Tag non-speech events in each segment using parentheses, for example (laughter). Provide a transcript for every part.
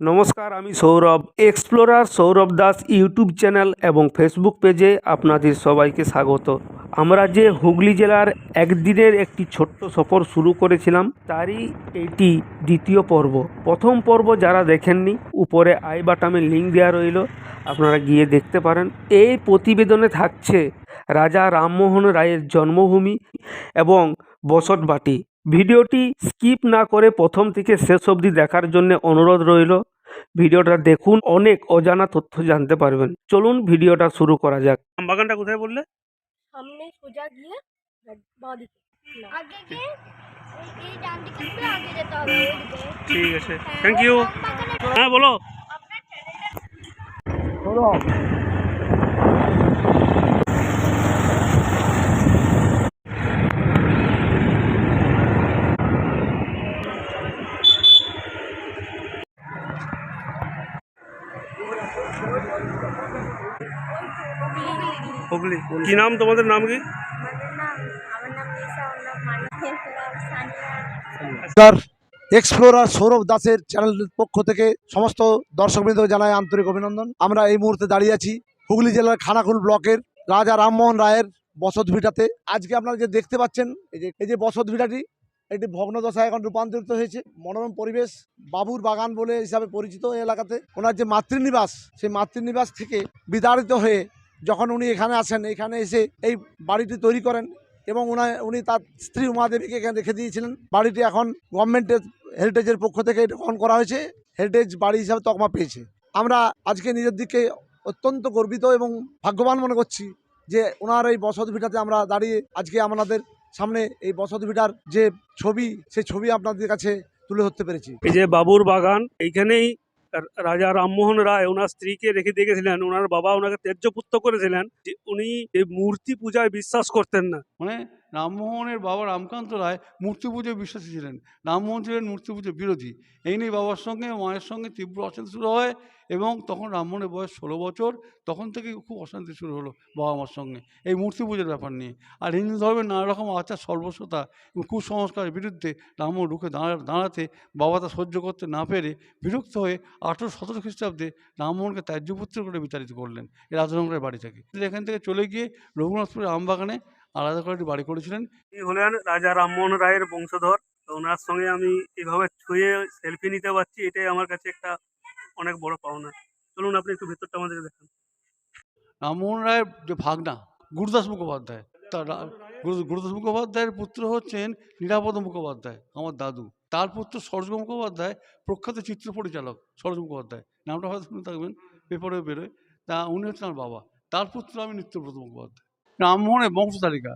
নমস্কার, আমি Sourav explorer Sourav Das YouTube channel এবং ফেসবুক পেজে আপনাদের সবাইকে স্বাগত। আমরা যে হুগলি জেলার একদিনের একটি ছোট্ট সফর শুরু করেছিলাম, তারই এটি দ্বিতীয় পর্ব। প্রথম পর্ব যারা দেখেননি, উপরে আই বাটামে লিঙ্ক দেওয়া রইল, আপনারা গিয়ে দেখতে পারেন। এই প্রতিবেদনে থাকছে রাজা রামমোহন রায়ের জন্মভূমি এবং বসতবাটি। ভিডিওটি স্কিপ না করে প্রথম থেকে শেষ অবধি দেখার জন্য অনুরোধ রইল। ভিডিওটা দেখুন অনেক অজানা তথ্য জানতে পারবেন। চলুন ভিডিওটা শুরু করা যাক। বাগানটা কোথায় বললে? সামনে সোজা গিয়ে বাঁ আগে গিয়ে এই এই ডান দিকে আগে যেতে হবে ঠিক আছে। থ্যাংক ইউ হ্যাঁ বলো। হুগলি। কি নাম তোমাদের? নাম কি? এক্সপ্লোরার সৌরভ দাসের চ্যানেলের পক্ষ থেকে সমস্ত দর্শকবৃন্দ জানাই আন্তরিক অভিনন্দন। আমরা এই মুহূর্তে দাঁড়িয়ে আছি হুগলি জেলার খানাকুল ব্লকের রাজা রামমোহন রায়ের বসত ভিটাতে। আজকে আপনারা যে দেখতে পাচ্ছেন, এই যে এই যে বসত ভিটাটি, এটি ভগ্নদশায় এখন রূপান্তরিত হয়েছে। মনোরম পরিবেশ, বাবুর বাগান বলে হিসাবে পরিচিত এই এলাকাতে। ওনার যে মাতৃনিবাস, সেই মাতৃনিবাস থেকে বিতাড়িত হয়ে যখন উনি এখানে আসেন, এখানে এসে এই বাড়িটি তৈরি করেন এবং উনা উনি তার স্ত্রী উমাদেবীকে এখানে রেখে দিয়েছিলেন। বাড়িটি এখন গভর্নমেন্টের হেরিটেজের পক্ষ থেকে এটা গ্রহণ করা হয়েছে হেরিটেজ বাড়ি হিসাবে তকমা পেয়েছে। আমরা আজকে নিজের দিকে অত্যন্ত গর্বিত এবং ভাগ্যবান মনে করছি যে ওনার এই বসত ভিটাতে আমরা দাঁড়িয়ে আজকে আমাদের সামনে এই বসত ভিটার যে ছবি সেই ছবি আপনাদের কাছে তুলে ধরতে পেরেছি। এই যে বাবুর বাগান, এইখানেই রাজা রামমোহন রায়, ওনার স্ত্রীকে রেখে দিয়ে গেছিলেন, ওনার বাবা ওনাকে ত্যায্যপুত্র করেছিলেন, যে উনি এই মূর্তি পূজায় বিশ্বাস করতেন না। মানে রামমোহনের বাবা রামকান্ত রায় মূর্তি পুজোয় বিশ্বাসী ছিলেন। রামমোহন ছিলেন মূর্তি পুজো বিরোধী। এই নিয়ে বাবার সঙ্গে, মায়ের সঙ্গে তীব্র অশান্তি শুরু হয় এবং তখন রামমোহনের বয়স ষোলো বছর, তখন থেকে খুব অশান্তি শুরু হলো বাবা মার সঙ্গে এই মূর্তি পুজোর ব্যাপার নিয়ে। আর হিন্দু ধর্মের নানা রকম আচার, সর্বস্বতা কুসংস্কারের বিরুদ্ধে রামমোহন রুখে দাঁড়া, দাঁড়াতে বাবা তা সহ্য করতে না পেরে বিরক্ত হয়ে আঠেরো সতেরো খ্রিস্টাব্দে রামমোহনকে ত্যায্যপুত্র করে বিতাড়িত করলেন এই রাজনগরের বাড়ি থেকে। এখান থেকে চলে গিয়ে রঘুনাথপুরের আমবাগানে আলাদা করে একটি বাড়ি করেছিলেন? তিনি হলেন রাজা রামমোহন রায়ের বংশধর। তো ওনার সঙ্গে আমি এইভাবে ছুঁয়ে সেলফি নিতে পারছি এটাই আমার কাছে একটা অনেক বড় পাওনা। চলুন আপনি একটু ভেতরটা আমাদের দেখান। রামমোহন রায়ের যে ভাগনা গুরুদাস মুখোপাধ্যায় তার গুরুদাস মুখোপাধ্যায়ের পুত্র হচ্ছেন নিরাপদ মুখোপাধ্যায় আমার দাদু। তার পুত্র সরোজ মুখোপাধ্যায় প্রখ্যাত চিত্র পরিচালক সরোজ মুখোপাধ্যায়। নামটা হয়তো শুনে থাকবেন পেপারে বেরোয়। তা উনি হচ্ছেন আমার বাবা। তার পুত্র আমি নিত্যব্রত মুখোপাধ্যায়। রামমোহনের বংশ তালিকা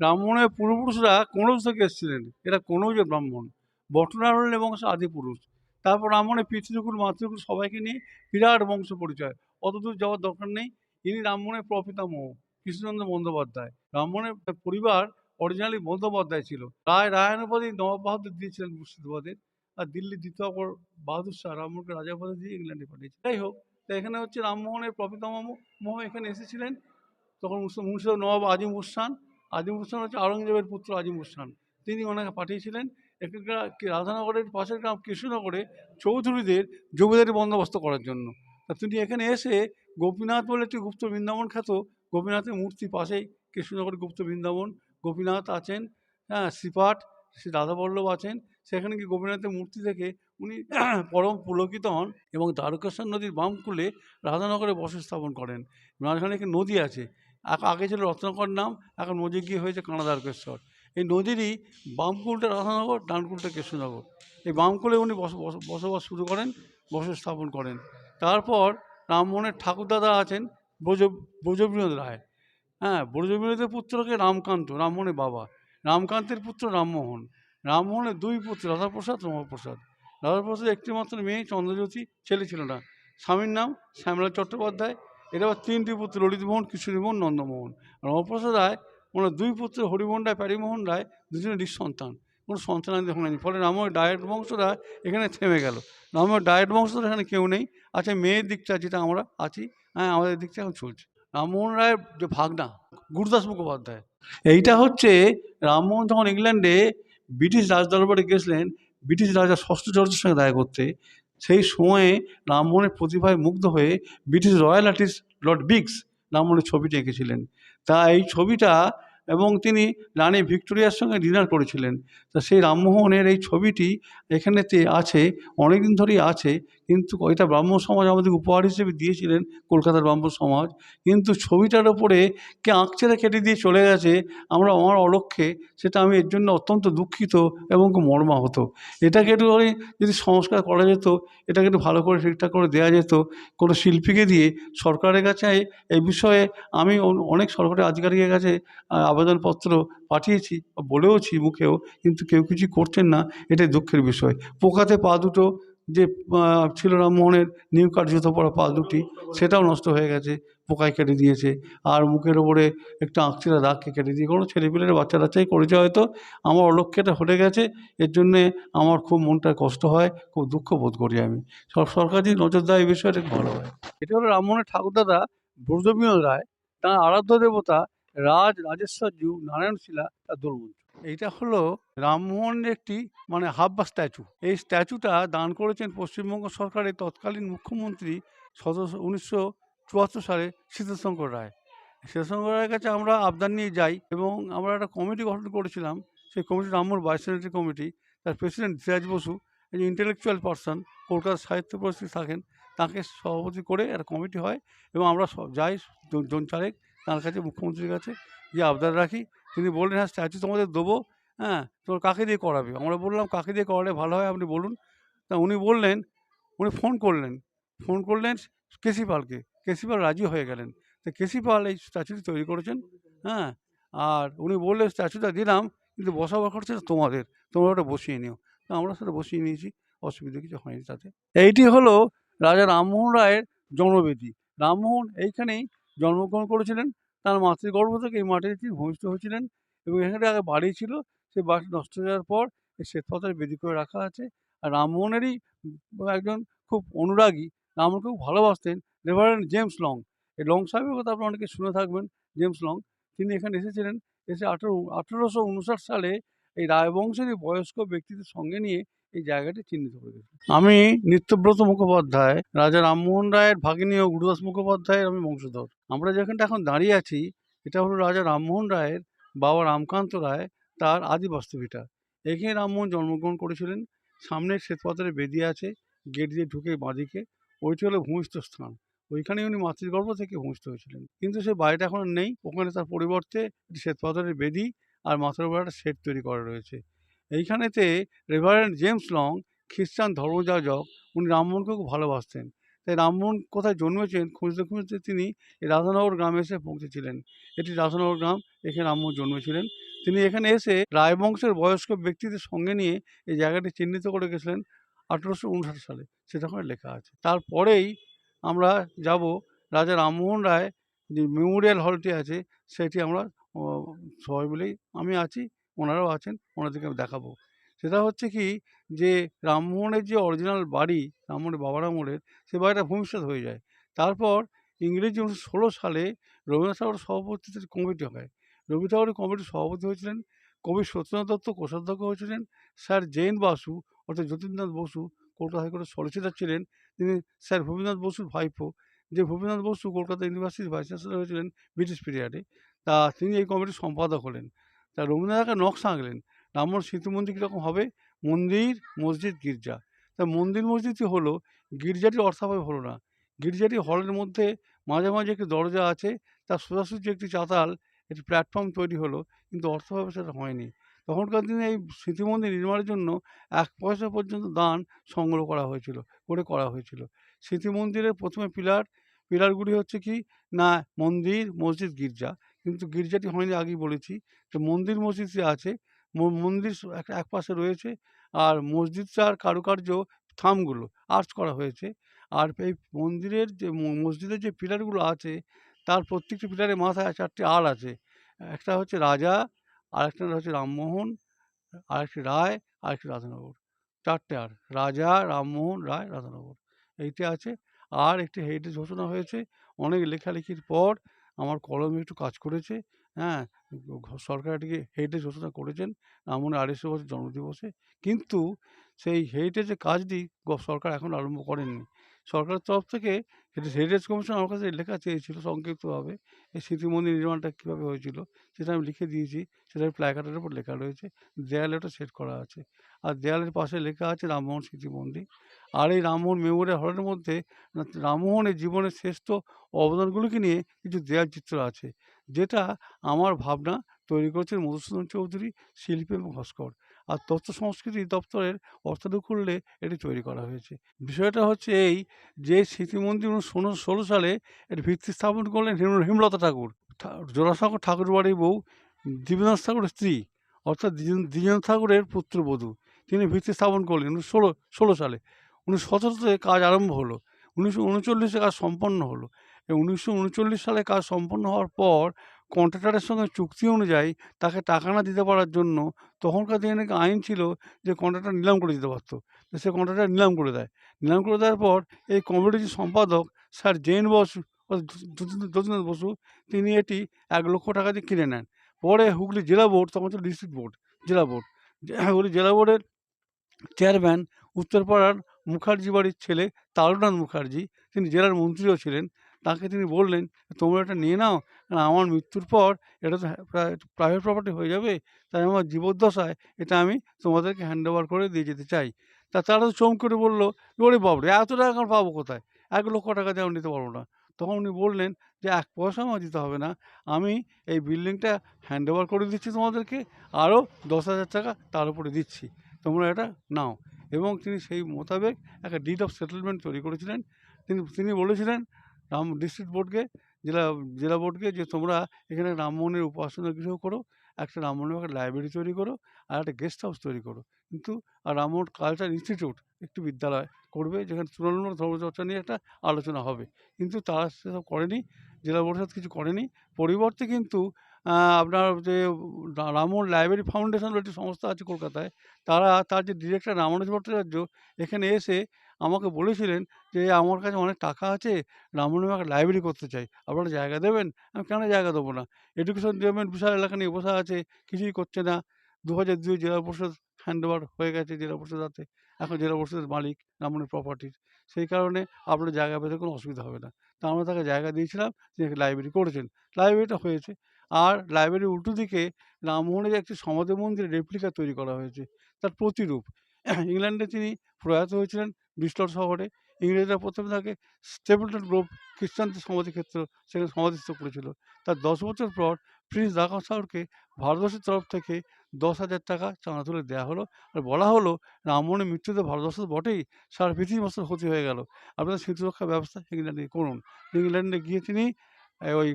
রামমোহনের পূর্বপুরুষরা কনৌজ থেকে এসেছিলেন। এরা কনৌজের ব্রাহ্মণ, বটনারণ্য বংশ আদি পুরুষ তারপর রামমোহনের পিতৃকুল, মাতৃকুল সবাইকে নিয়ে বিরাট বংশ পরিচয়। অত দূর যাওয়ার দরকার নেই। ইনি রামমোহনের প্রপিতামহ, কৃষ্ণচন্দ্র বন্দ্যোপাধ্যায়। রামমোহনের পরিবার অরিজিনালি বন্দ্যোপাধ্যায় ছিল। রায় রায়ন উপাধি নবাব বাহাদুর দিয়েছিলেন মুর্শিদাবাদের আর দিল্লির দ্বিতীয় অপর বাহাদুর শাহ রামমোহনকে রাজা উপাধি দিয়ে ইংল্যান্ডে পাঠিয়েছে যাই হোক, তো এখানে হচ্ছে রামমোহনের প্রপিতামহ মহ এখানে এসেছিলেন। তখন মুর্শিদ- নবাব আজিম উসান আজিম উসান হচ্ছে আওরঙ্গজেবের পুত্র আজিম উসান তিনি ওনাকে পাঠিয়েছিলেন। কি রাধানগরের পাশের গ্রাম কৃষ্ণনগরে চৌধুরীদের জমিদারি বন্দোবস্ত করার জন্য। তা তিনি এখানে এসে গোপীনাথ বলে একটি গুপ্ত বৃন্দাবন খ্যাত, গোপীনাথের মূর্তি পাশেই কৃষ্ণনগরের গুপ্ত বৃন্দাবন। গোপীনাথ আছেন হ্যাঁ শ্রীপাঠ, শ্রী রাধাবল্লভ আছেন। সেখানে কি গোপীনাথের মূর্তি থেকে উনি (clears throat) পরম পুলকিত হন এবং দ্বারকেশ্বর নদীর বাম কূলে রাধানগরে বসতি স্থাপন করেন। মাঝখানে একটি নদী আছে আগ- আগে ছিল রত্নাকর নাম, এখন নদী গিয়ে হয়েছে কানাদারকেশ্বর। এই নদীরই বামকুলটা রাধানগর ডানকুলটা কৃষ্ণনগর। এই বামকুলে উনি বস- বস- বসবাস শুরু করেন, বসতি স্থাপন করেন। তারপর রামমোহনের ঠাকুরদাদা আছেন ব্রজ, ব্রজবিনোদ রায়। হ্যাঁ ব্রজবিনোদের পুত্রকে রামকান্ত, রামমোহনের বাবা। রামকান্তের পুত্র রামমোহন। রামমোহনের দুই পুত্র, রাধাপ্রসাদ, রমাপ্রসাদ। রাধাপ্রসাদ একটি মাত্র মেয়ে চন্দ্রজ্যোতি, ছেলে ছিল না। স্বামীর নাম শ্যামলা চট্টোপাধ্যায়। এরা আবার তিনটি পুত্র, ললিতমোহন, কিশোরীমোহন, নন্দমোহন। রমাপ্রসাদ রায় ওনার দুই পুত্র, হরিমোহন রায়, প্যারিমোহন রায় দুজনের নিঃসন্তান। কোনো সন্তানাদি হয়নি ফলে রামের ডায়েট বংশরা এখানে থেমে গেল। রামের ডায়েট বংশধর এখানে কেউ নেই। আচ্ছা মেয়ের দিকটা যেটা আমরা আছি হ্যাঁ আমাদের দিকটা এখন চলছে। রামমোহন রায়ের যে ভাগনা, গুরুদাস মুখোপাধ্যায়, এইটা হচ্ছে রামমোহন যখন ইংল্যান্ডে ব্রিটিশ রাজদরবারে গেছিলেন ব্রিটিশ রাজা ষষ্ঠ জর্জের সঙ্গে দেখা করতে সেই সময়ে রামমোহনের প্রতিভায় মুগ্ধ হয়ে British royal artist lord Biggs রামমোহনের ছবিটি এঁকেছিলেন। তা এই ছবিটা এবং তিনি রানী ভিক্টোরিয়ার সঙ্গে ডিনার করেছিলেন। তা সেই রামমোহনের এই ছবিটি এখানেতে আছে, অনেকদিন ধরেই আছে কিন্তু এটা ব্রাহ্ম সমাজ আমাদের উপহার হিসেবে দিয়েছিলেন, কলকাতার ব্রাহ্ম সমাজ। কিন্তু ছবিটার ওপরে কে আঁকছেড়ে কেটে দিয়ে চলে গেছে, আমরা আমার অলক্ষ্যে, সেটা আমি এর জন্য অত্যন্ত দুঃখিত এবং খুব মর্মাহত। এটাকে একটু যদি সংস্কার করা যেত, এটাকে একটু ভালো করে ঠিকঠাক করে দেওয়া যেত, কোনো শিল্পীকে দিয়ে সরকারের কাছে এই বিষয়ে আমি অন- অনেক সরকারি আধিকারিকের কাছে আবেদনপত্র পাঠিয়েছি বলেওছি মুখেও, কিন্তু কেউ কিছু করছেন না, এটাই দুঃখের বিষয়। পোকাতে পা দুটো যে ছিল রামমোহনের নিউ কার্ড জুতো পরা পা দুটি, সেটাও নষ্ট হয়ে গেছে, পোকায় কেটে দিয়েছে। আর মুখের ওপরে একটা আঁকছিরা দাগকে কেটে দিয়ে, কোনো ছেলেপিলের বাচ্চা টাচ্চাই করেছে হয়তো, আমার অলক্ষ্যটা হটে গেছে, এর জন্যে আমার খুব মনটা কষ্ট হয়, খুব দুঃখ বোধ করি আমি। সব সরকার যদি নজর দেয় এই বিষয়টা খুব ভালো হয়। এটা হলো রামমোহনের ঠাকুরদাদা ব্রজবিনোদ রায়, তাঁর আরাধ্য দেবতা রাজ রাজেশ্বর জু নারায়ণ শিলা, তার দোলমঞ্চ। এইটা হলো রামমোহনের একটি মানে হাফ বা স্ট্যাচু এই স্ট্যাচুটা দান করেছেন পশ্চিমবঙ্গ সরকারের তৎকালীন মুখ্যমন্ত্রী সতেরোশো উনিশশো চুয়াত্তর সালে সীতাশঙ্কর রায়। সীতাশঙ্কর রায়ের কাছে আমরা আবদার নিয়ে যাই এবং আমরা একটা কমিটি গঠন করেছিলাম। সেই কমিটি রামমোহন বাইসেনেটারি কমিটি, তার প্রেসিডেন্ট ধীরাজ বসু যে ইন্টেলেকচুয়াল পার্সন কলকাতার সাহিত্য পরিস্থিতি থাকেন, তাকে সভাপতি করে একটা কমিটি হয় এবং আমরা সব যাই জন চারেক তার কাছে মুখ্যমন্ত্রীর কাছে গিয়ে আবদার রাখি। তিনি বললেন হ্যাঁ স্ট্যাচু তোমাদের দেবো। হ্যাঁ তোমার কাকে দিয়ে করাবে? আমরা বললাম, কাকে দিয়ে করালে ভালো হয় আপনি বলুন। তা উনি বললেন, উনি ফোন করলেন। ফোন করলেন কেসি পালকে কেসি পাল রাজি হয়ে গেলেন। তো কেসি পাল এই স্ট্যাচুটি তৈরি করেছেন। হ্যাঁ আর উনি বললেন স্ট্যাচুটা দিলাম, কিন্তু বসাবার খরচা তোমাদের। তোমরা ওটা বসিয়ে নিও। তা আমরা সেটা বসিয়ে নিয়েছি। অসুবিধা কিছু হয়নি তাতে। এইটি হলো রাজা রামমোহন রায়ের জন্মবেদী। রামমোহন এইখানেই জন্মগ্রহণ করেছিলেন। তার মাতৃগর্ভ থেকে এই মাটিতে তিনি ভূমিষ্ঠ হয়েছিলেন এবং এখানে আগে বাড়ি ছিল। সেই বাড়ি নষ্ট হয়ে যাওয়ার পর এই শ্বেতপাথরে বেদি করে রাখা আছে। আর রামমোহনেরই একজন খুব অনুরাগী, রামমোহনকে খুব ভালোবাসতেন, রেভারেন্ড জেমস লং। এই লং সাহেবের কথা আপনারা অনেকে শুনে থাকবেন, জেমস লং। তিনি এখানে এসেছিলেন, এসে আঠেরো, আঠেরোশো উনষাট সালে এই রায়বংশেরই বয়স্ক ব্যক্তিদের সঙ্গে নিয়ে এই জায়গাটি চিহ্নিত করে আমি নিত্যব্রত মুখোপাধ্যায়, রাজা রামমোহন রায়ের ভাগিনী ও গুরুদাস মুখোপাধ্যায়ের আমি বংশধর। আমরা যেখানটা এখন দাঁড়িয়ে আছি, এটা হলো রাজা রামমোহন রায়ের বাবা রামকান্ত রায়, তার আদি বাস্তবিটা এখানে রামমোহন জন্মগ্রহণ করেছিলেন। সামনে শ্বেতপাথরে বেদি আছে, গেট দিয়ে ঢুকে বাঁদিকে। ওইটি হলো ভূমিষ্ঠ স্থান। ওইখানে উনি মাতৃগর্ভ থেকে ভূমিষ্ঠ হয়েছিলেন। কিন্তু সে বাড়িটা এখন নেই। ওখানে তার পরিবর্তে শ্বেতপাথরের বেদি আর মাথার উপর একটা শেড তৈরি করা রয়েছে। এইখানেতে রেভারেন্ড জেমস লং, খ্রিস্টান ধর্মযাজক, উনি রামমোহনকে খুব ভালোবাসতেন। তাই রামমোহন কোথায় জন্মেছেন খুঁজতে খুঁজতে তিনি রাধানগর গ্রামে এসে পৌঁছেছিলেন। এটি রাধানগর গ্রাম, এখানে রামমোহন জন্মেছিলেন। তিনি এখানে এসে রায়বংশের বয়স্ক ব্যক্তিদের সঙ্গে নিয়ে এই জায়গাটি চিহ্নিত করে গেছিলেন আঠেরোশো উনষাট সালে। সেটা লেখা আছে। তারপরেই আমরা যাব রাজা রামমোহন রায় যে মেমোরিয়াল হলটি আছে, সেটি আমরা সবাই মিলেই, আমি আছি ওনারাও আছেন, ওনাদেরকে আমি দেখাবো। সেটা হচ্ছে কি যে রামমোহনের যে অরিজিনাল বাড়ি, রামমোহনের বাবার আমলের সে বাড়িটা ভূমিষ্ঠ হয়ে যায়। তারপর ইংরেজি উনিশশো ষোলো সালে রবীন্দ্রনাথ ঠাকুর সভাপতিতে কমিটি হয়। রবি ঠাকুরের কমিটির সভাপতি হয়েছিলেন কবি সত্যনাথ দত্ত, কোষাধ্যক্ষ হয়েছিলেন স্যার জৈন বাসু, অর্থাৎ যতীন্দ্রনাথ বসু, কলকাতা হাইকোর্টের সলিসিটার ছিলেন তিনি স্যার ভূপেন্দ্রনাথ বসুর ভাইপো। যে ভূপেন্দ্রনাথ বসু কলকাতা ইউনিভার্সিটির ভাইস চ্যান্সেলর হয়েছিলেন ব্রিটিশ পিরিয়ডে, তা তিনি এই কমিটির সম্পাদক হলেন। তা রবীন্দ্রনাথকে নকশা আঁকলেন। রামমোহন স্মৃতি মন্দির কীরকম হবে? মন্দির, মসজিদ, গির্জা। তা মন্দির মসজিদটি হলো? গির্জাটি অর্থাভাবে হলো না। গির্জাটি হলের মধ্যে মাঝে মাঝে একটি দরজা আছে, তার সোজাসুজি একটি চাতাল, একটি প্ল্যাটফর্ম তৈরি হলো, কিন্তু অর্থভাবে সেটা হয়নি। তখনকার দিনে এই স্মৃতি মন্দির নির্মাণের জন্য এক পয়সা পর্যন্ত দান সংগ্রহ করা হয়েছিল, করে করা হয়েছিল। স্মৃতি মন্দিরের প্রথমে পিলার, পিলারগুলি হচ্ছে কি? না, মন্দির, মসজিদ, গির্জা। কিন্তু গির্জাটি হয়নি আগেই বলেছি। তো মন্দির মসজিদ যে আছে মন্দির এক পাশে রয়েছে। আর মসজিদটার কারুকার্য থামগুলো আর্চ করা হয়েছে। আর এই মন্দিরের যে মসজিদের যে পিলারগুলো আছে, তার প্রত্যেকটি পিলারের মাথায় চারটি আর আছে। একটা হচ্ছে রাজা, আরেকটা হচ্ছে রামমোহন, আরেকটি রায়, আরেকটি রাধানগর। চারটে আর রাজা, রামমোহন, রায়, রাধানগর। এইটি আছে। আর একটি হেরিটেজ ঘোষণা হয়েছে। অনেক লেখালেখির পর আমার কলমে একটু কাজ করেছে। হ্যাঁ সরকার এটিকে হেরিটেজ ঘোষণা করেছেন রামমোহনের আড়াইশো বছর জন্মদিবসে। কিন্তু সেই হেরিটেজের কাজটি সরকার এখন আরম্ভ করেননি। সরকারের তরফ থেকে হেরিটেজ কমিশন আমার কাছে লেখা চেয়েছিল সংক্ষিপ্তভাবে এই স্মৃতি মন্দির নির্মাণটা কীভাবে হয়েছিল, সেটা আমি লিখে দিয়েছি। সেটা প্ল্যাকার্ডের উপর লেখা রয়েছে, দেয়ালে ওটা সেট করা আছে। আর দেয়ালের পাশে লেখা আছে রামমোহন স্মৃতি মন্দির আর এই রামমোহন মেমোরিয়াল হলের মধ্যে রামমোহনের জীবনের শ্রেষ্ঠ অবদানগুলোকে নিয়ে কিছু দেয়াল চিত্র আছে। যেটা আমার ভাবনা তৈরি করেছেন মধুসূদন চৌধুরী, শিল্পী এবং ভাস্কর। আর তথ্য সংস্কৃতি দপ্তরের অর্থানুকূল্যে এটি তৈরি করা হয়েছে। বিষয়টা হচ্ছে এই যে স্মৃতি মন্দির ষোলো ষোলো সালে এর ভিত্তি স্থাপন করলেন হেম- হেমলতা ঠাকুর। জোড়াসাঁকর ঠাকুর বাড়ির বউ দিব্যনাথ ঠাকুরের স্ত্রী, অর্থাৎ দ্বিজেন- দ্বিজেন্দ্র ঠাকুরের পুত্রবধূ। তিনি ভিত্তি স্থাপন করলেন উনিশশো ষোলো ষোলো সালে। উনিশশো সতেরোতে কাজ আরম্ভ হলো, উনিশশো উনচল্লিশে কাজ সম্পন্ন হলো, এবং উনিশশো উনচল্লিশ সালে কাজ সম্পন্ন হওয়ার পর কন্ট্রাক্টরের সঙ্গে চুক্তি অনুযায়ী তাকে টাকা না দিতে পারার জন্য তখনকার দিনে নাকি আইন ছিল যে কন্ট্রাক্টর নিলাম করে দিতে পারতো। সে কন্ট্রাক্টর নিলাম করে দেয়। নিলাম করে দেওয়ার পর এই কমিটির সম্পাদক স্যার জেন বসু যতীন্দ্র বসু, তিনি এটি এক লক্ষ টাকা দিয়ে কিনে নেন। পরে হুগলি জেলা বোর্ড, তখন ছিল ডিস্ট্রিক্ট বোর্ড, জেলা বোর্ড হুগলি জেলা বোর্ডের চেয়ারম্যান উত্তরপাড়ার মুখার্জি বাড়ির ছেলে তারুনাথ মুখার্জি, তিনি জেলার মন্ত্রীও ছিলেন, তাকে তিনি বললেন, তোমরা এটা নিয়ে নাও, কারণ আমার মৃত্যুর পর এটা তো প্রাইভেট প্রপার্টি হয়ে যাবে, তাই আমার জীবদ্দশায় এটা আমি তোমাদেরকে হ্যান্ড ওভার করে দিয়ে যেতে চাই। তা তারা তো চমক বলল, ওরে বাবরে এত টাকা পাবো কোথায়? এক লক্ষ টাকা দিয়ে নিতে পারব না। তখন উনি বললেন যে, এক পয়সা আমার দিতে হবে না, আমি এই বিল্ডিংটা হ্যান্ড ওভার করে দিচ্ছি তোমাদেরকে, আরও দশ হাজার টাকা তার উপরে দিচ্ছি, তোমরা এটা নাও। এবং তিনি সেই মোতাবেক একটা ডিড অফ সেটেলমেন্ট তৈরি করেছিলেন। তিনি তিনি বলেছিলেন, রাম ডিস্ট্রিক্ট বোর্ডকে জেলা জেলা বোর্ডকে যে তোমরা এখানে রামমোহনের উপাসনা গৃহ করো, একটা রামমোহনের একটা লাইব্রেরি তৈরি করো, আর একটা গেস্ট হাউস তৈরি করো। কিন্তু, আর রামমোহন কালচার ইনস্টিটিউট একটি বিদ্যালয় করবে, যেখানে তুলনামূলক ধর্মচর্চা নিয়ে একটা আলোচনা হবে। কিন্তু তারা সেসব করেনি, জেলা পরিষদ কিছু করেনি। পরিবর্তে কিন্তু আপনার যে রা- রামমোহন লাইব্রেরি ফাউন্ডেশন একটি সংস্থা আছে কলকাতায়, তারা তার যে ডিরেক্টর রামানুজ ভট্টাচার্য, এখানে এসে আমাকে বলেছিলেন যে, আমার কাছে অনেক টাকা আছে রামমোহন একটা লাইব্রেরি করতে চাই। আপনারা জায়গা দেবেন? আমি কেন জায়গা দেবো না? এডুকেশন ডিপার্টমেন্ট বিশাল এলাকা নিয়ে বসে আছে, কিছুই করছে না। দু হাজার দুই জেলা পরিষদ হ্যান্ড ওভার হয়ে গেছে জেলা পরিষদ হাতে। এখন জেলা পরিষদের মালিক রামমোহনের প্রপার্টির সেই কারণে আপনার জায়গা পেতে কোনো অসুবিধা হবে না। তা আমরা তাকে জায়গা দিয়েছিলাম যে লাইব্রেরি করেছেন। লাইব্রেরিটা হয়েছে। আর লাইব্রেরির উল্টো দিকে রামমোহনের একটি সমাধি মন্দিরের রেপ্লিকা তৈরি করা হয়েছে, তার প্রতিরূপ। ইংল্যান্ডে তিনি প্রয়াত হয়েছিলেন ব্রিস্টল শহরে। ইংরেজরা প্রথমে তাকে স্টেপলটন গ্রোভ খ্রিস্টানদের সমাধিক্ষেত্র সেখানে সমাধিস্থ করেছিল। তার দশ বছর পর প্রিন্স দাকা শহরকে ভারতবর্ষের তরফ থেকে দশ হাজার টাকা চাঁদা তুলে দেওয়া হলো আর বলা হলো রামমোহনের মৃত্যুতে ভারতবর্ষ বটেই সারা পৃথিবী মস্ত ক্ষতি হয়ে গেল। আপনাদের স্মৃতিরক্ষা ব্যবস্থা ইংল্যান্ডে করুন। ইংল্যান্ডে গিয়ে তিনি ওই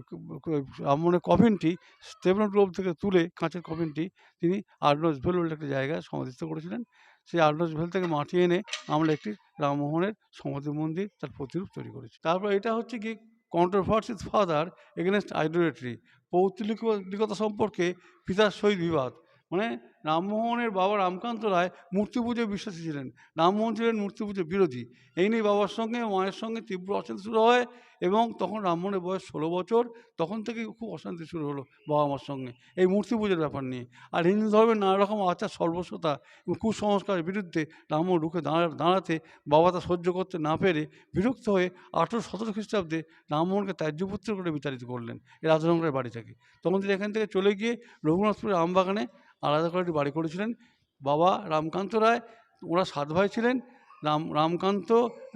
রামমোহনের কফিনটি স্টেপলটন গ্রোভ থেকে তুলে কাঁচের কফিনটি তিনি আর্নস ভেল বলে একটা জায়গায় সমাধিস্থ করেছিলেন। সেই আর্নস ভেল থেকে মাটি এনে আমরা একটি রামমোহনের সমাধি মন্দির তার প্রতিরূপ তৈরি করেছি। তারপর এটা হচ্ছে কি কন্ট্রোভার্সি ফাদার এগেনস্ট আইডোলেট্রি পৌত্তলিকতা সম্পর্কে পিতার সহিত বিবাদ। মানে রামমোহনের বাবা রামকান্ত রায় মূর্তি পুজোয় বিশ্বাসী ছিলেন। রামমোহন ছিলেন মূর্তি পুজোর বিরোধী। এই নিয়ে বাবার সঙ্গে, মায়ের সঙ্গে তীব্র অশান্তি শুরু হয় এবং তখন রামমোহনের বয়স ষোলো বছর, তখন থেকে খুব অশান্তি শুরু হলো বাবা মার সঙ্গে এই মূর্তি পুজোর ব্যাপার নিয়ে। আর হিন্দু ধর্মের নানা রকম আচার, সর্বস্বতা এবং কুসংস্কারের বিরুদ্ধে রামমোহন রুখে দাঁড়া, দাঁড়াতে বাবা তা সহ্য করতে না পেরে বিরক্ত হয়ে আঠেরো সতেরো খ্রিস্টাব্দে রামমোহনকে ত্যায্যপুত্র করে বিতাড়িত করলেন এই রাজনগরের বাড়ি থেকে। তখন তিনি এখান থেকে চলে গিয়ে রঘুনাথপুরের আমবাগানে আলাদা করে একটি বাড়ি করেছিলেন। বাবা রামকান্ত রায় ওরা সাত ভাই ছিলেন। রাম, রামকান্ত,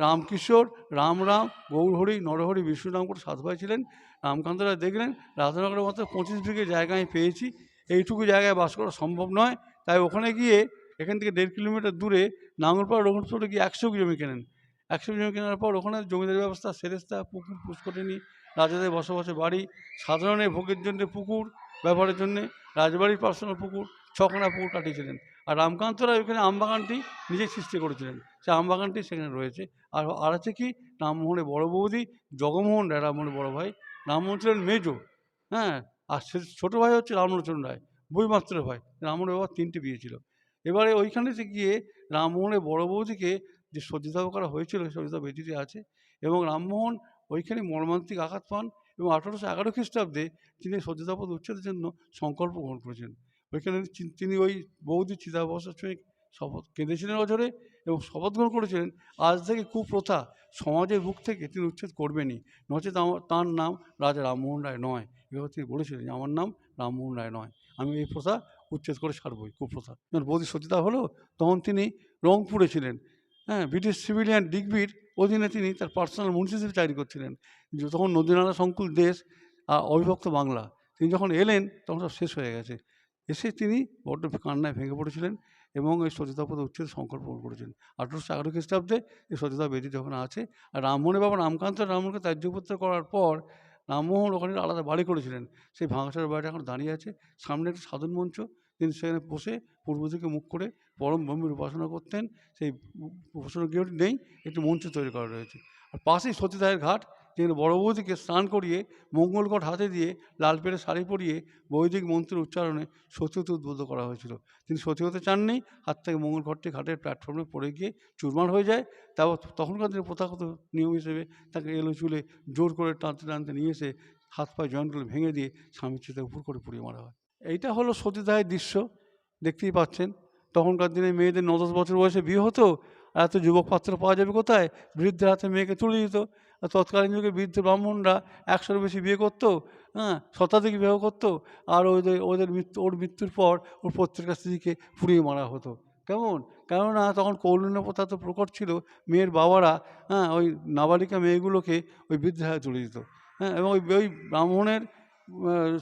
রামকিশোর রামরাম গৌরহরি, নরহরি বিষ্ণুরাম করে সাত ভাই ছিলেন। রামকান্ত রায় দেখলেন, রাধানগরের মতো পঁচিশ বিঘে জায়গা আমি পেয়েছি। এইটুকু জায়গায় বাস করা সম্ভব নয়। তাই ওখানে গিয়ে এখান থেকে দেড় কিলোমিটার দূরে নাঙ্গলপাড়া রঘুনাথপুরে গিয়ে একশো জমি কেনেন। একশো জমি কেনার পর ওখানে জমিদারি ব্যবস্থা, সেরেস্তা, পুকুর, পুষ্করিণী, রাজাদের বসবাসের বাড়ি সাধারণের ভোগের জন্য পুকুর, ব্যবহারের জন্যে রাজবাড়ির পার্সোনাল পুকুর ছখানা পুকুর কাটিয়েছিলেন। আর রামকান্ত রায় ওখানে আমবাগানটি নিজে সৃষ্টি করেছিলেন। সে আমবাগানটি সেখানে রয়েছে। আর আর আছে কি? রামমোহনের বড় বৌদি, জগমোহন রায়, রামমোহনের বড় ভাই। রামমোহন ছিলেন মেজো হ্যাঁ? আর সে ছোটো ভাই হচ্ছে রামলোচন রায়, বইমাত্র ভাই। রামমোহনের বাবার তিনটে বিয়ে ছিল। এবারে ওইখানে গিয়ে রামমোহনের বড় বৌদিকে যে সজ্জিতাও করা হয়েছিল সজ্জিতা বেদিতে আছে এবং রামমোহন ওইখানে মর্মান্তিক আঘাত পান এবং আঠারোশো এগারো খ্রিস্টাব্দে তিনি সতীদাপদ উচ্ছেদের জন্য সংকল্প গ্রহণ করেছেন। ওইখানে তিনি ওই বৌদি চিতাবসার ছুঁয়ে শপথ কেঁদেছিলেন অজরে এবং শপথ গ্রহণ করেছিলেন। আজ থেকে কুপ্রথা সমাজের বুক থেকে তিনি উচ্ছেদ করবেনই। নচেত তাঁর নাম রাজা রামমোহন রায় নয়। এভাবে তিনি বলেছিলেন আমার নাম রামমোহন রায় নয়। আমি এই প্রথা উচ্ছেদ করে ছাড়বই, কুপ্রথা। যখন বৌদি সতীতা হলো, তখন তিনি রংপুরে ছিলেন। হ্যাঁ ব্রিটিশ সিভিলিয়ান ডিগবির অধীনে তিনি তার পার্সোনাল মুন্সি হিসেবে চাকরি করছিলেন। তখন নদীনালা সংকুল দেশ আর অবিভক্ত বাংলা, তিনি যখন এলেন, তখন সব শেষ হয়ে গেছে। এসে তিনি বড্ড কান্নায় ভেঙে পড়েছিলেন এবং এই সতীতাপদ উচ্ছেদ সংকল্প করেছেন। আঠারোশো এগারো খ্রিস্টাব্দে এই সতীতা বেদি যখন আছে, আর রামমোহনের বাবা রামকান্ত, রামমোহনকে ত্যায্যপুত্র করার পর রামমোহন ওখানে আলাদা বাড়ি করেছিলেন। সেই ভাঙাচার বাড়িটা এখন দাঁড়িয়ে আছে। সামনে একটা সাধন মঞ্চ, তিনি সেখানে বসে পূর্ব দিকে মুখ করে পরম ব্রহ্মের উপাসনা করতেন। সেই উপাসনা গৃহটি নেই, একটি মঞ্চ তৈরি করা রয়েছে। আর পাশেই সতীদায়ের ঘাট যেখানে বড় বৌদিকে স্নান করিয়ে মঙ্গলকট হাতে দিয়ে লাল পেড়ে শাড়ি পরিয়ে বৈদিক মন্ত্রের উচ্চারণে সতী হতে উদ্বুদ্ধ করা হয়েছিল। তিনি সতী হতে চাননি, হাত থেকে মঙ্গলঘরটি ঘাটের প্ল্যাটফর্মে পড়ে গিয়ে চুরমার হয়ে যায়। তারপর তখনকার দিনে প্রথাগত নিয়ম হিসেবে তাকে এলো চুলে জোর করে টানতে টানতে নিয়ে এসে হাত পায়ে জয়েন্টগুলো ভেঙে দিয়ে স্বামীর চিতা উপর করে পুড়িয়ে মারা হয়। এইটা হলো সতীদাহের দৃশ্য, দেখতেই পাচ্ছেন। তখনকার দিনে মেয়েদের ন দশ বছর বয়সে বিয়ে হতো, আর এত যুবক পাত্র পাওয়া যাবে কোথায়? বৃদ্ধের হাতে মেয়েকে তুলে দিত। তৎকালীন যুগে বৃদ্ধ ব্রাহ্মণরা একশোর বেশি বিয়ে করতো হ্যাঁ শতাধিক বিবাহ করতো, আর ওদের ওদের মৃত্যু, ওর মৃত্যুর পর ওর প্রত্যেকটা স্ত্রীকে পুড়িয়ে মারা হতো। কেমন? কেননা তখন কৌলিন্য প্রথা তো প্রকট ছিল, মেয়ের বাবারা হ্যাঁ ওই নাবালিকা মেয়েগুলোকে ওই বৃদ্ধের হাতে তুলে দিত। হ্যাঁ এবং ওই ওই ব্রাহ্মণের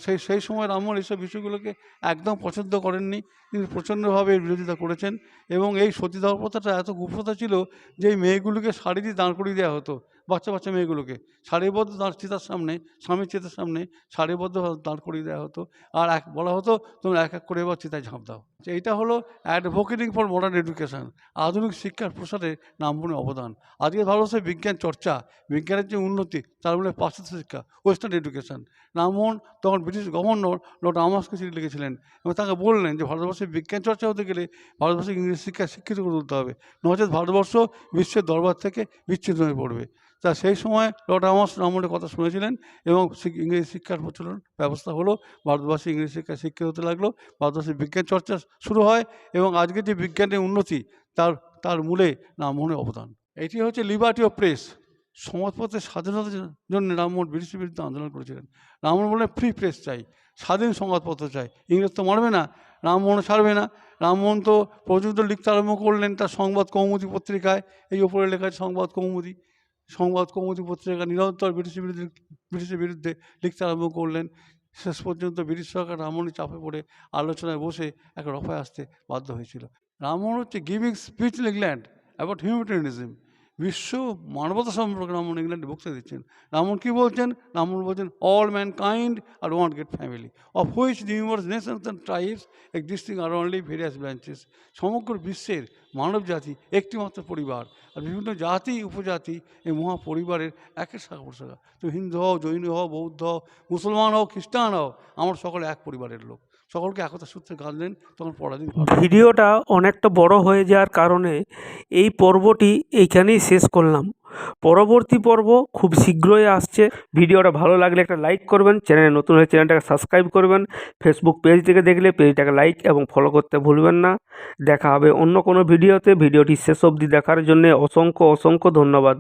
সেই সেই সময় রামমোহন এইসব বিষয়গুলোকে একদম পছন্দ করেননি। তিনি প্রচণ্ডভাবে বিরোধিতা করেছেন এবং এই সতীদাহ প্রথাটা এত কুপ্রথা ছিল যে এই মেয়েগুলোকে শাড়ি দিয়ে দাঁড় করিয়ে দেওয়া হতো। বাচ্চা বাচ্চা মেয়েগুলোকে। সারিবদ্ধ দাঁড় চিতার সামনে, স্বামীর চিতার সামনে সারিবদ্ধ দাঁড় করিয়ে দেওয়া হতো। আর এক, বলা হতো, তোমরা এক এক করে এবার চিতায় ঝাঁপ দাও। এইটা হলো অ্যাডভোকেটিং ফর মডার্ন এডুকেশন আধুনিক শিক্ষার প্রসারে নামবনের অবদান। আজকে ভারতবর্ষে বিজ্ঞান চর্চা, বিজ্ঞানের যে উন্নতি, তার মূলে পাশ্চাত্য শিক্ষা ওয়েস্টার্ন এডুকেশন রামমোহন তখন ব্রিটিশ গভর্নর লর্ড আমাসকে চিঠি লিখেছিলেন এবং তাকে বললেন যে ভারতবর্ষে বিজ্ঞান চর্চা হতে গেলে ভারতবর্ষে ইংরেজি শিক্ষা শিক্ষিত করে তুলতে হবে। নচেত ভারতবর্ষ বিশ্বের দরবার থেকে বিচ্ছিন্ন হয়ে পড়বে। তা সেই সময় লর্ড আমাস রামমোহনের কথা শুনেছিলেন এবং ইংরেজি শিক্ষার প্রচলন ব্যবস্থা হলো। ভারতবাসী ইংরেজি শিক্ষা শিক্ষিত হতে লাগল। ভারতবর্ষে বিজ্ঞান চর্চা শুরু হয় এবং আজকে যে বিজ্ঞানের উন্নতি, তার তার মূলে রামমোহনের অবদান। এটি হচ্ছে লিবার্টি অফ প্রেস সংবাদপত্রের স্বাধীনতার জন্য রামমোহন ব্রিটিশের বিরুদ্ধে আন্দোলন করেছিলেন। রামমোহন বলে ফ্রি প্রেস চাই। স্বাধীন সংবাদপত্র চাই। ইংরেজ তো মারবে না, রামমোহন ছাড়বে না। রামমোহন তো পর্যন্ত লিখতে আরম্ভ করলেন তার সংবাদ কৌমুদী পত্রিকায়। এই ওপরে লেখা সংবাদ কৌমুদী। সংবাদ কৌমুদী পত্রিকা নিরন্তর ব্রিটিশের বিরুদ্ধে ব্রিটিশের বিরুদ্ধে লিখতে আরম্ভ করলেন। শেষ পর্যন্ত ব্রিটিশ সরকার রামমোহনের চাপে পড়ে আলোচনায় বসে এক রফায় আসতে বাধ্য হয়েছিল। রামমোহন হচ্ছে giving speech England about humanism বিশ্ব মানবতা সম্পর্কে রামমোহন ইংল্যান্ডে বক্তৃতা দিচ্ছেন রামমোহন কী বলছেন রামমোহন বলছেন all mankind are one great family of which numerous nations and tribes existing are only various branches সমগ্র বিশ্বের মানব জাতি একটিমাত্র পরিবার আর বিভিন্ন জাতি, উপজাতি এই মহা পরিবারের একের শাখা প্রশাখা। তো হিন্দু হও, জৈন হও, বৌদ্ধ হও, মুসলমান হও, খ্রিস্টান হও, আমার সকলে এক পরিবারের লোক। সকলকে একতা সূত্রে গাঁধলেন তখন পরাধীন। ভিডিওটা অনেকটা বড় হয়ে যাওয়ার কারণে এই পর্বটি এইখানেই শেষ করলাম। পরবর্তী পর্ব খুব শীঘ্রই আসছে। ভিডিওটা ভালো লাগলে একটা লাইক করবেন, চ্যানেলে নতুন হলে চ্যানেলটাকে সাবস্ক্রাইব করবেন। ফেসবুক পেজ থেকে দেখলে পেজটাকে লাইক এবং ফলো করতে ভুলবেন না। দেখা হবে অন্য কোনো ভিডিওতে। ভিডিওটি শেষ অবধি দেখার জন্য অসংখ্য অসংখ্য ধন্যবাদ।